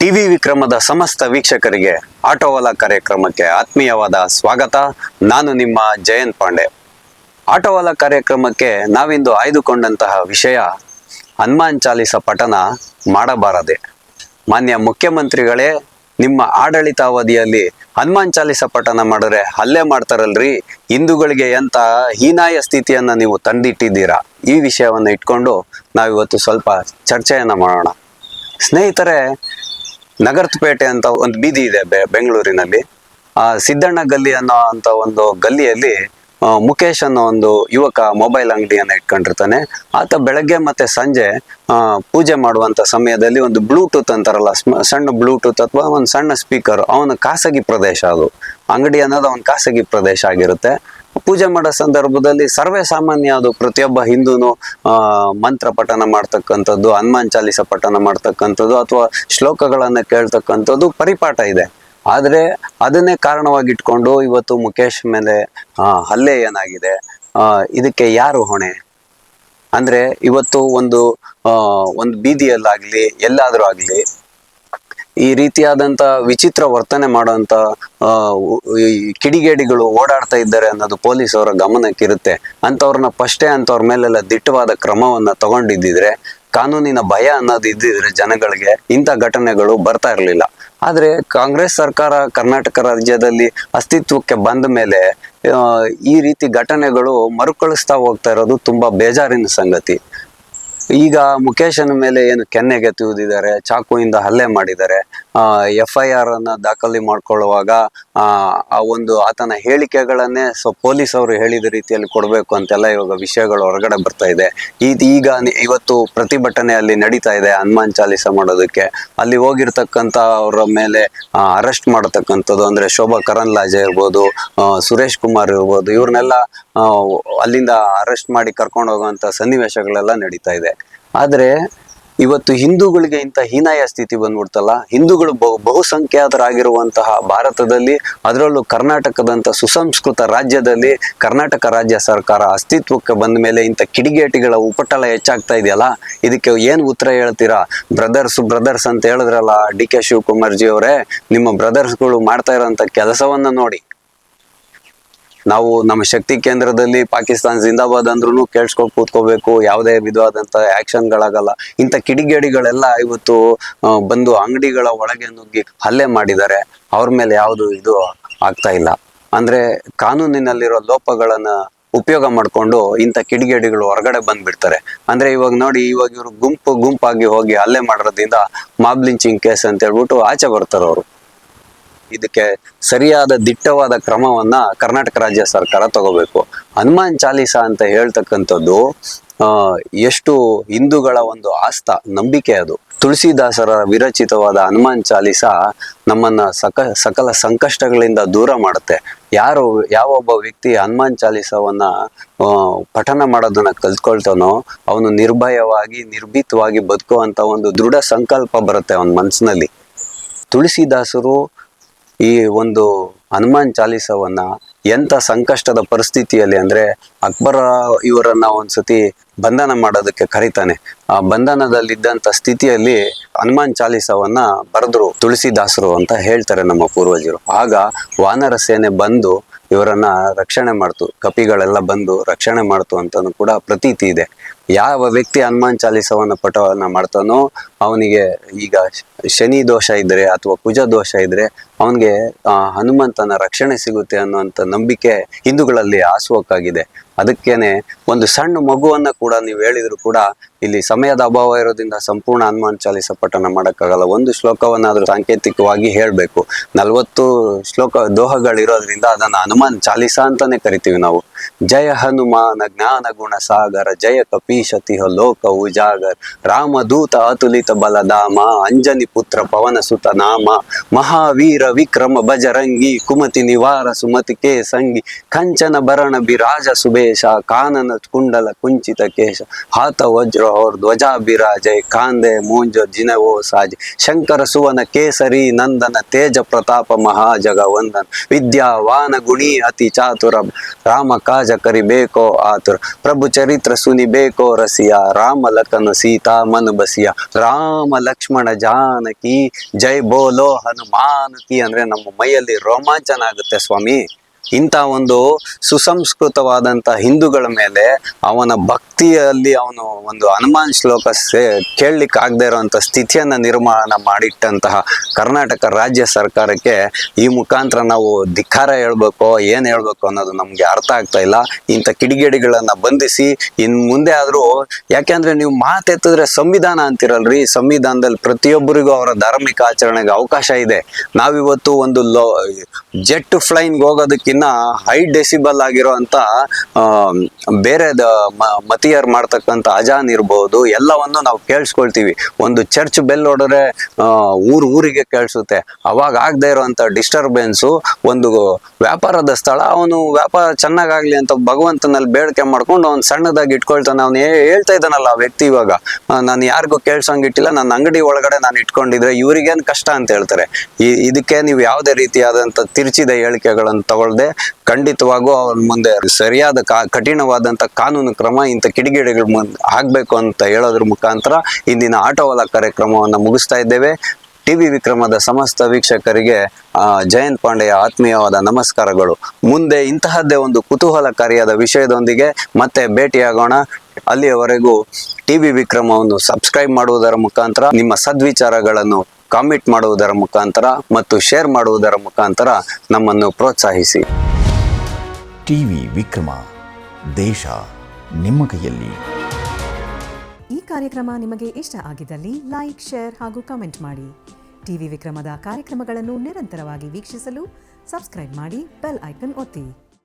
TV ವಿಕ್ರಮದ ಸಮಸ್ತ ವೀಕ್ಷಕರಿಗೆ ಆಟೋವಾಲ ಕಾರ್ಯಕ್ರಮಕ್ಕೆ ಆತ್ಮೀಯವಾದ ಸ್ವಾಗತ. ನಾನು ನಿಮ್ಮ ಜಯಂತ್ ಪಾಂಡೆ. ಆಟೋವಾಲ ಕಾರ್ಯಕ್ರಮಕ್ಕೆ ನಾವಿಂದು ಆಯ್ದುಕೊಂಡಂತಹ ವಿಷಯ ಹನುಮಾನ್ ಚಾಲಿಸ ಪಠನ ಮಾಡಬಾರದೆ. ಮಾನ್ಯ ಮುಖ್ಯಮಂತ್ರಿಗಳೇ, ನಿಮ್ಮ ಆಡಳಿತಾವಧಿಯಲ್ಲಿ ಹನುಮಾನ್ ಚಾಲಿಸ ಪಠನ ಮಾಡಿದ್ರೆ ಹಲ್ಲೆ ಮಾಡ್ತಾರಲ್ರಿ? ಹಿಂದೂಗಳಿಗೆ ಎಂತ ಹೀನಾಯ ಸ್ಥಿತಿಯನ್ನ ನೀವು ತಂದಿಟ್ಟಿದ್ದೀರಾ? ಈ ವಿಷಯವನ್ನು ಇಟ್ಕೊಂಡು ನಾವಿವತ್ತು ಸ್ವಲ್ಪ ಚರ್ಚೆಯನ್ನ ಮಾಡೋಣ. ಸ್ನೇಹಿತರೆ ನಗರಪೇಟೆ ಅಂತ ಒಂದು ಬೀದಿ ಇದೆ ಬೆಂಗಳೂರಿನಲ್ಲಿ. ಆ ಸಿದ್ದಣ್ಣ ಗಲ್ಲಿ ಅನ್ನೋ ಅಂತ ಒಂದು ಗಲ್ಲಿಯಲ್ಲಿ ಮುಖೇಶ್ ಅನ್ನೋ ಒಂದು ಯುವಕ ಮೊಬೈಲ್ ಅಂಗಡಿಯನ್ನ ಇಟ್ಕೊಂಡಿರ್ತಾನೆ. ಆತ ಬೆಳಗ್ಗೆ ಮತ್ತೆ ಸಂಜೆ ಪೂಜೆ ಮಾಡುವಂತ ಸಮಯದಲ್ಲಿ ಒಂದು ಬ್ಲೂಟೂತ್ ಅಂತಾರಲ್ಲ ಸಣ್ಣ ಬ್ಲೂಟೂತ್ ಅಥವಾ ಒಂದು ಸಣ್ಣ ಸ್ಪೀಕರ್ ಅವನ ಖಾಸಗಿ ಪ್ರದೇಶ ಅದು. ಅಂಗಡಿ ಅನ್ನೋದು ಅವನ ಖಾಸಗಿ ಪ್ರದೇಶ ಆಗಿರುತ್ತೆ. ಪೂಜೆ ಮಾಡೋ ಸಂದರ್ಭದಲ್ಲಿ ಸರ್ವೇ ಸಾಮಾನ್ಯ ಅದು ಪ್ರತಿಯೊಬ್ಬ ಹಿಂದೂನು ಮಂತ್ರ ಪಠನ ಮಾಡ್ತಕ್ಕಂಥದ್ದು, ಹನುಮಾನ್ ಚಾಲಿಸ ಪಠನ ಮಾಡ್ತಕ್ಕಂಥದ್ದು ಅಥವಾ ಶ್ಲೋಕಗಳನ್ನ ಕೇಳ್ತಕ್ಕಂಥದ್ದು ಪರಿಪಾಠ ಇದೆ. ಆದರೆ ಅದನ್ನೇ ಕಾರಣವಾಗಿಟ್ಕೊಂಡು ಇವತ್ತು ಮುಖೇಶ್ ಮೇಲೆ ಹಲ್ಲೆ ಏನಾಗಿದೆ ಇದಕ್ಕೆ ಯಾರು ಹೊಣೆ? ಅಂದ್ರೆ ಇವತ್ತು ಒಂದು ಒಂದು ಬೀದಿಯಲ್ಲಾಗ್ಲಿ, ಎಲ್ಲಾದ್ರೂ ಆಗ್ಲಿ ಈ ರೀತಿಯಾದಂತ ವಿಚಿತ್ರ ವರ್ತನೆ ಮಾಡುವಂತ ಕಿಡಿಗೇಡಿಗಳು ಓಡಾಡ್ತಾ ಇದ್ದಾರೆ ಅನ್ನೋದು ಪೊಲೀಸ್ ಅವರ ಗಮನಕ್ಕಿರುತ್ತೆ. ಅಂತವ್ರನ್ನ ಫಸ್ಟೇ ಅಂತವ್ರ ಮೇಲೆಲ್ಲ ದಿಟ್ಟವಾದ ಕ್ರಮವನ್ನ ತಗೊಂಡಿದ್ದಿದ್ರೆ, ಕಾನೂನಿನ ಭಯ ಅನ್ನೋದು ಇದ್ದಿದ್ರೆ ಜನಗಳಿಗೆ ಇಂಥ ಘಟನೆಗಳು ಬರ್ತಾ ಇರಲಿಲ್ಲ. ಆದರೆ ಕಾಂಗ್ರೆಸ್ ಸರ್ಕಾರ ಕರ್ನಾಟಕ ರಾಜ್ಯದಲ್ಲಿ ಅಸ್ತಿತ್ವಕ್ಕೆ ಬಂದ ಮೇಲೆ ಈ ರೀತಿ ಘಟನೆಗಳು ಮರುಕಳಿಸ್ತಾ ಹೋಗ್ತಾ ಇರೋದು ತುಂಬಾ ಬೇಜಾರಿನ ಸಂಗತಿ. ಈಗ ಮುಖೇಶನ ಮೇಲೆ ಏನು ಕೆನ್ನೆಗೆ ತೂದಿದ್ದಾರೆ, ಚಾಕುವಿಂದ ಹಲ್ಲೆ ಮಾಡಿದ್ದಾರೆ ಎಫ್ ಐ ಆರ್ ಅನ್ನ ದಾಖಲೆ ಮಾಡ್ಕೊಳ್ಳುವಾಗ, ಆ ಒಂದು ಆತನ ಹೇಳಿಕೆಗಳನ್ನೇ ಸೊ, ಪೊಲೀಸ್ ಅವರು ಹೇಳಿದ ರೀತಿಯಲ್ಲಿ ಕೊಡಬೇಕು ಅಂತೆಲ್ಲ ಇವಾಗ ವಿಷಯಗಳು ಹೊರಗಡೆ ಬರ್ತಾ ಇದೆ. ಇದು ಈಗ ಇವತ್ತು ಪ್ರತಿಭಟನೆ ಅಲ್ಲಿ ನಡೀತಾ ಇದೆ ಹನುಮಾನ್ ಚಾಲಿಸ ಮಾಡೋದಕ್ಕೆ. ಅಲ್ಲಿ ಹೋಗಿರ್ತಕ್ಕಂಥ ಅವರ ಮೇಲೆ ಅರೆಸ್ಟ್ ಮಾಡತಕ್ಕಂಥದ್ದು ಅಂದ್ರೆ ಶೋಭಾ ಕರಂದ್ಲಾಜೆ ಇರ್ಬೋದು ಸುರೇಶ್ ಕುಮಾರ್ ಇರ್ಬೋದು, ಇವ್ರನ್ನೆಲ್ಲ ಅಲ್ಲಿಂದ ಅರೆಸ್ಟ್ ಮಾಡಿ ಕರ್ಕೊಂಡು ಹೋಗುವಂತ ಸನ್ನಿವೇಶಗಳೆಲ್ಲ ನಡೀತಾ ಇದೆ. ಆದ್ರೆ ಇವತ್ತು ಹಿಂದೂಗಳಿಗೆ ಇಂಥ ಹೀನಾಯ ಸ್ಥಿತಿ ಬಂದ್ಬಿಡ್ತಲ್ಲ, ಹಿಂದೂಗಳು ಬಹು ಬಹುಸಂಖ್ಯಾತರಾಗಿರುವಂತಹ ಭಾರತದಲ್ಲಿ, ಅದರಲ್ಲೂ ಕರ್ನಾಟಕದಂಥ ಸುಸಂಸ್ಕೃತ ರಾಜ್ಯದಲ್ಲಿ, ಕರ್ನಾಟಕ ರಾಜ್ಯ ಸರ್ಕಾರ ಅಸ್ತಿತ್ವಕ್ಕೆ ಬಂದ ಮೇಲೆ ಇಂಥ ಕಿಡಿಗೇಟಿಗಳ ಉಪಟಳ ಹೆಚ್ಚಾಗ್ತಾ ಇದೆಯಲ್ಲ, ಇದಕ್ಕೆ ಏನು ಉತ್ತರ ಹೇಳ್ತೀರಾ? ಬ್ರದರ್ಸ್ ಬ್ರದರ್ಸ್ ಅಂತ ಹೇಳಿದ್ರಲ್ಲ, ಡಿ ಕೆ ಶಿವಕುಮಾರ್ ಜಿ ಅವರೇ ನಿಮ್ಮ ಬ್ರದರ್ಸ್ಗಳು ಮಾಡ್ತಾ ಇರೋಂಥ ಕೆಲಸವನ್ನು ನೋಡಿ. ನಾವು ನಮ್ಮ ಶಕ್ತಿ ಕೇಂದ್ರದಲ್ಲಿ ಪಾಕಿಸ್ತಾನ ಜಿಂದಾಬಾದ್ ಅಂದ್ರೂ ಕೇಳಿಸ್ಕೊಂಡು ಕೂತ್ಕೋಬೇಕು, ಯಾವುದೇ ವಿಧವಾದಂಥ ಆ್ಯಕ್ಷನ್ಗಳಾಗಲ್ಲ ಇಂಥ ಕಿಡಿಗೇಡಿಗಳೆಲ್ಲ ಇವತ್ತು ಬಂದು ಅಂಗಡಿಗಳ ಒಳಗೆ ನುಗ್ಗಿ ಹಲ್ಲೆ ಮಾಡಿದ್ದಾರೆ. ಅವ್ರ ಮೇಲೆ ಯಾವುದು ಇದು ಆಗ್ತಾ ಇಲ್ಲ. ಅಂದ್ರೆ ಕಾನೂನಿನಲ್ಲಿರೋ ಲೋಪಗಳನ್ನು ಉಪಯೋಗ ಮಾಡ್ಕೊಂಡು ಇಂಥ ಕಿಡಿಗೇಡಿಗಳು ಹೊರಗಡೆ ಬಂದ್ಬಿಡ್ತಾರೆ. ಅಂದ್ರೆ ಇವಾಗ ನೋಡಿ, ಇವಾಗ ಇವರು ಗುಂಪು ಗುಂಪಾಗಿ ಹೋಗಿ ಹಲ್ಲೆ ಮಾಡೋದ್ರಿಂದ ಮಾಬ್ ಲಿಂಚಿಂಗ್ ಕೇಸ್ ಅಂತ ಹೇಳ್ಬಿಟ್ಟು ಆಚೆ ಬರ್ತಾರೆ ಅವರು ಇದಕ್ಕೆ ಸರಿಯಾದ ದಿಟ್ಟವಾದ ಕ್ರಮವನ್ನ ಕರ್ನಾಟಕ ರಾಜ್ಯ ಸರ್ಕಾರ ತಗೋಬೇಕು. ಹನುಮಾನ್ ಚಾಲೀಸ ಅಂತ ಹೇಳ್ತಕ್ಕಂಥದ್ದು ಎಷ್ಟು ಹಿಂದೂಗಳ ಒಂದು ಆಸ್ತ, ನಂಬಿಕೆ ಅದು. ತುಳಸಿದಾಸರ ವಿರಚಿತವಾದ ಹನುಮಾನ್ ಚಾಲೀಸ ನಮ್ಮನ್ನ ಸಕ, ಸಕಲ ಸಂಕಷ್ಟಗಳಿಂದ ದೂರ ಮಾಡುತ್ತೆ. ಯಾರು ಯಾವೊಬ್ಬ ವ್ಯಕ್ತಿ ಹನುಮಾನ್ ಚಾಲೀಸವನ್ನ ಪಠನ ಮಾಡೋದನ್ನ ಕಲ್ತ್ಕೊಳ್ತಾನೋ, ಅವನು ನಿರ್ಭಯವಾಗಿ, ನಿರ್ಭೀತವಾಗಿ ಬದುಕುವಂತ ಒಂದು ದೃಢ ಸಂಕಲ್ಪ ಬರುತ್ತೆ ಅವನ ಮನಸ್ಸಿನಲ್ಲಿ ತುಳಸಿದಾಸರು ಈ ಒಂದು ಹನುಮಾನ್ ಚಾಲಿಸವನ್ನ ಎಂಥ ಸಂಕಷ್ಟದ ಪರಿಸ್ಥಿತಿಯಲ್ಲಿ ಅಂದ್ರೆ ಅಕ್ಬರ ಇವರನ್ನ ಒಂದ್ಸತಿ ಬಂಧನ ಮಾಡೋದಕ್ಕೆ ಕರೀತಾನೆ. ಆ ಬಂಧನದಲ್ಲಿದ್ದಂಥ ಸ್ಥಿತಿಯಲ್ಲಿ ಹನುಮಾನ್ ಚಾಲಿಸವನ್ನ ಬರೆದ್ರು ತುಳಸಿದಾಸರು ಅಂತ ಹೇಳ್ತಾರೆ ನಮ್ಮ ಪೂರ್ವಜರು. ಆಗ ವಾನರ ಸೇನೆ ಬಂದು ಇವರನ್ನ ರಕ್ಷಣೆ ಮಾಡ್ತು, ಕಪಿಗಳೆಲ್ಲ ಬಂದು ರಕ್ಷಣೆ ಮಾಡ್ತು ಅಂತ ಕೂಡ ಪ್ರತೀತಿ ಇದೆ. ಯಾವ ವ್ಯಕ್ತಿ ಹನುಮಾನ್ ಚಾಲಿಸವನ್ನ ಪಠವನ್ನ ಮಾಡ್ತಾನೋ ಅವನಿಗೆ ಈಗ ಶನಿ ದೋಷ ಇದ್ರೆ ಅಥವಾ ಕುಜ ದೋಷ ಇದ್ರೆ ಅವನಿಗೆ ಹನುಮಂತನ ರಕ್ಷಣೆ ಸಿಗುತ್ತೆ ಅನ್ನುವಂಥ ನಂಬಿಕೆ ಹಿಂದೂಗಳಲ್ಲಿ ಆಸುವಕ್ಕಾಗಿದೆ ಅದಕ್ಕೇನೆ ಒಂದು ಸಣ್ಣ ಮಗುವನ್ನ ಕೂಡ ನೀವು ಹೇಳಿದ್ರು ಕೂಡ ಇಲ್ಲಿ ಸಮಯದ ಅಭಾವ ಇರೋದ್ರಿಂದ ಸಂಪೂರ್ಣ ಹನುಮಾನ್ ಚಾಲಿಸ ಪಠಣ ಮಾಡೋಕ್ಕಾಗಲ್ಲ. ಒಂದು ಶ್ಲೋಕವನ್ನಾದ್ರೂ ಸಾಂಕೇತಿಕವಾಗಿ ಹೇಳಬೇಕು. ನಲವತ್ತು ಶ್ಲೋಕ ದೋಹಗಳಿರೋದ್ರಿಂದ ಅದನ್ನ ಹನುಮಾನ್ ಚಾಲಿಸ ಅಂತಾನೆ ಕರಿತೀವಿ ನಾವು. ಜಯ ಹನುಮಾನ ಜ್ಞಾನ ಗುಣ ಸಾಗರ, ಜಯ ಕಪೀಶತಿಹ ಲೋಕ ಉಜಾಗರ್. ರಾಮದೂತ ಅತುಲಿತ ಬಲಧಾಮ, ಅಂಜನಿ ಪುತ್ರ ಪವನ ಸುತ ನಾಮ. ಮಹಾವೀರ ವಿಕ್ರಮ ಬಜರಂಗಿ ಕುಮತಿ ನಿವಾರ ಸುಮತಿ ಕೇ ಸಂಗಿ ಕಂಚನ ಭರಣ ಬಿರಾಜ ಸುಬೇಶ ಕಾನನ ಕುಂಡಲ ಕುಂಚಿತ ಕೇಶ. ಹಾತ ವಜ್ರ ಅವ್ರ ಧ್ವಜ ಬಿರಾಜೈ, ಕಾಂದೆ, ಮೂಂಜ, ಜಿನವೋ, ಸಾಜ್. ಶಂಕರ ಸುವನ, ಕೇಸರಿ, ನಂದನ, ತೇಜ ಪ್ರತಾಪ, ಮಹಾಜಗ ವಂದನ. ವಿದ್ಯಾವಾನ ಗುಣಿ, ಅತಿ ಚಾತುರ. ರಾಮ, ಕಾಜ ಕರಿಬೇಕೋ ಆತುರ. ಪ್ರಭು, ಚರಿತ್ರ ಸುನಿಬೇಕೋ ರಸಿಯ. ರಾಮ, ಲಖನ, ಸೀತಾ, ಮನ, ಬಸಿಯ. ರಾಮ, ಲಕ್ಷ್ಮಣ, ಜಾನಕಿ. ಜೈ ಬೋಲೋ, ಹನುಮಾನಕಿ ಅಂದ್ರೆ ನಮ್ಮ ಮೈಯಲ್ಲಿ ರೋಮಾಂಚನ ಆಗುತ್ತೆ ಸ್ವಾಮಿ. ಇಂಥ ಒಂದು ಸುಸಂಸ್ಕೃತವಾದಂಥ ಹಿಂದೂಗಳ ಮೇಲೆ ಅವನ ಭಕ್ತಿಯಲ್ಲಿ ಅವನು ಒಂದು ಹನುಮಾನ್ ಶ್ಲೋಕ ಸೇ ಕೇಳಲಿಕ್ಕೆ ಆಗದೆ ಇರುವಂಥ ಸ್ಥಿತಿಯನ್ನು ನಿರ್ಮಾಣ ಮಾಡಿಟ್ಟಂತಹ ಕರ್ನಾಟಕ ರಾಜ್ಯ ಸರ್ಕಾರಕ್ಕೆ ಈ ಮುಖಾಂತರ ನಾವು ಧಿಕ್ಕಾರ ಹೇಳ್ಬೇಕು, ಏನು ಹೇಳ್ಬೇಕು ಅನ್ನೋದು ನಮಗೆ ಅರ್ಥ ಆಗ್ತಾ ಇಲ್ಲ. ಇಂಥ ಕಿಡಿಗೇಡಿಗಳನ್ನು ಬಂಧಿಸಿ ಇನ್ನು ಮುಂದೆ ಆದರೂ ಯಾಕೆಂದರೆ ನೀವು ಮಾತೆತ್ತಿದ್ರೆ ಸಂವಿಧಾನ ಅಂತಿರಲ್ರಿ. ಸಂವಿಧಾನದಲ್ಲಿ ಪ್ರತಿಯೊಬ್ಬರಿಗೂ ಅವರ ಧಾರ್ಮಿಕ ಆಚರಣೆಗೆ ಅವಕಾಶ ಇದೆ. ನಾವಿವತ್ತು ಒಂದು ಲೋ, ಜೆಟ್ ಫ್ಲೈನ್ಗೆ ಹೋಗೋದಕ್ಕಿನ್ನ ಹೈ ಡೆಸಿಬಲ್ ಆಗಿರೋ ಅಂತ ಬೇರೆ ಮತಿಯರ್ ಮಾಡ್ತಕ್ಕಂಥ ಅಜಾನ್ ಇರ್ಬೋದು, ಎಲ್ಲವನ್ನು ನಾವು ಕೇಳಿಸ್ಕೊಳ್ತೀವಿ. ಒಂದು ಚರ್ಚ್ ಬೆಲ್ ಹೊಡೆದ್ರೆ ಊರು ಊರ್ ಊರಿಗೆ ಕೇಳಿಸುತ್ತೆ. ಅವಾಗ ಆಗದೆ ಇರುವಂತ ಡಿಸ್ಟರ್ಬೆನ್ಸು ಒಂದು ವ್ಯಾಪಾರದ ಸ್ಥಳ, ಅವನು ವ್ಯಾಪಾರ ಚೆನ್ನಾಗಾಗ್ಲಿ ಅಂತ ಭಗವಂತನಲ್ಲಿ ಬೇಡಿಕೆ ಮಾಡ್ಕೊಂಡು ಅವ್ನು ಸಣ್ಣದಾಗಿ ಇಟ್ಕೊಳ್ತಾನೆ. ಅವನು ಹೇಳ್ತಾ ಇದ್ದಾನಲ್ಲ ಆ ವ್ಯಕ್ತಿ ಇವಾಗ. ನಾನು ಯಾರಿಗೂ ಕೇಳ್ಸಂಗಿಟ್ಟಿಲ್ಲ ನನ್ನ ಅಂಗಡಿ ಒಳಗಡೆ ನಾನು ಇಟ್ಕೊಂಡಿದ್ರೆ ಇವರಿಗೇನು ಕಷ್ಟ ಅಂತ ಹೇಳ್ತಾರೆ. ಇದಕ್ಕೆ ನೀವು ಯಾವುದೇ ರೀತಿಯಾದಂಥ ತಿರುಚಿದ ಹೇಳಿಕೆಗಳನ್ನು ತಗೊಳ್ದೆ ಖಂಡಿತವಾಗೂ ಅವ್ರ ಮುಂದೆ ಸರಿಯಾದ ಕಾ ಕಠಿಣವಾದಂಥ ಕಾನೂನು ಕ್ರಮ ಇಂಥ ಕಿಡಿಗೇಡಿಗಳ ಮುಂದೆ ಆಗಬೇಕು ಅಂತ ಹೇಳೋದ್ರ ಮುಖಾಂತರ ಇಂದಿನ ಆಟೋವಾಲ ಕಾರ್ಯಕ್ರಮವನ್ನು ಮುಗಿಸ್ತಾ ಇದ್ದೇವೆ. ಟಿವಿ ವಿಕ್ರಮದ ಸಮಸ್ತ ವೀಕ್ಷಕರಿಗೆ ಜಯಂತ್ ಪಾಂಡೆಯ ಆತ್ಮೀಯವಾದ ನಮಸ್ಕಾರಗಳು. ಮುಂದೆ ಇಂತಹದ್ದೇ ಒಂದು ಕುತೂಹಲಕಾರಿಯಾದ ವಿಷಯದೊಂದಿಗೆ ಮತ್ತೆ ಭೇಟಿಯಾಗೋಣ. ಅಲ್ಲಿಯವರೆಗೂ ಟಿವಿ ವಿಕ್ರಮವನ್ನು ಸಬ್ಸ್ಕ್ರೈಬ್ ಮಾಡುವುದರ ಮುಖಾಂತರ ನಿಮ್ಮ ಸದ್ವಿಚಾರಗಳನ್ನು ಕಾಮೆಂಟ್ ಮಾಡುವುದರ ಮುಖಾಂತರ ಮತ್ತು ಶೇರ್ ಮಾಡುವುದರ ಮುಖಾಂತರ ನಮ್ಮನ್ನು ಪ್ರೋತ್ಸಾಹಿಸಿ. ಟಿವಿ ವಿಕ್ರಮ ದೇಶ ನಿಮ್ಮ ಕೈಯಲ್ಲಿ. ಈ ಕಾರ್ಯಕ್ರಮ ನಿಮಗೆ ಇಷ್ಟ ಆಗಿದ್ದಲ್ಲಿ ಲೈಕ್ ಶೇರ್ ಹಾಗೂ ಕಮೆಂಟ್ ಮಾಡಿ. ಟಿವಿ ವಿಕ್ರಮದ ಕಾರ್ಯಕ್ರಮಗಳನ್ನು ನಿರಂತರವಾಗಿ ವೀಕ್ಷಿಸಲು ಸಬ್ಸ್ಕ್ರೈಬ್ ಮಾಡಿ ಬೆಲ್ ಐಕನ್ ಒತ್ತಿ.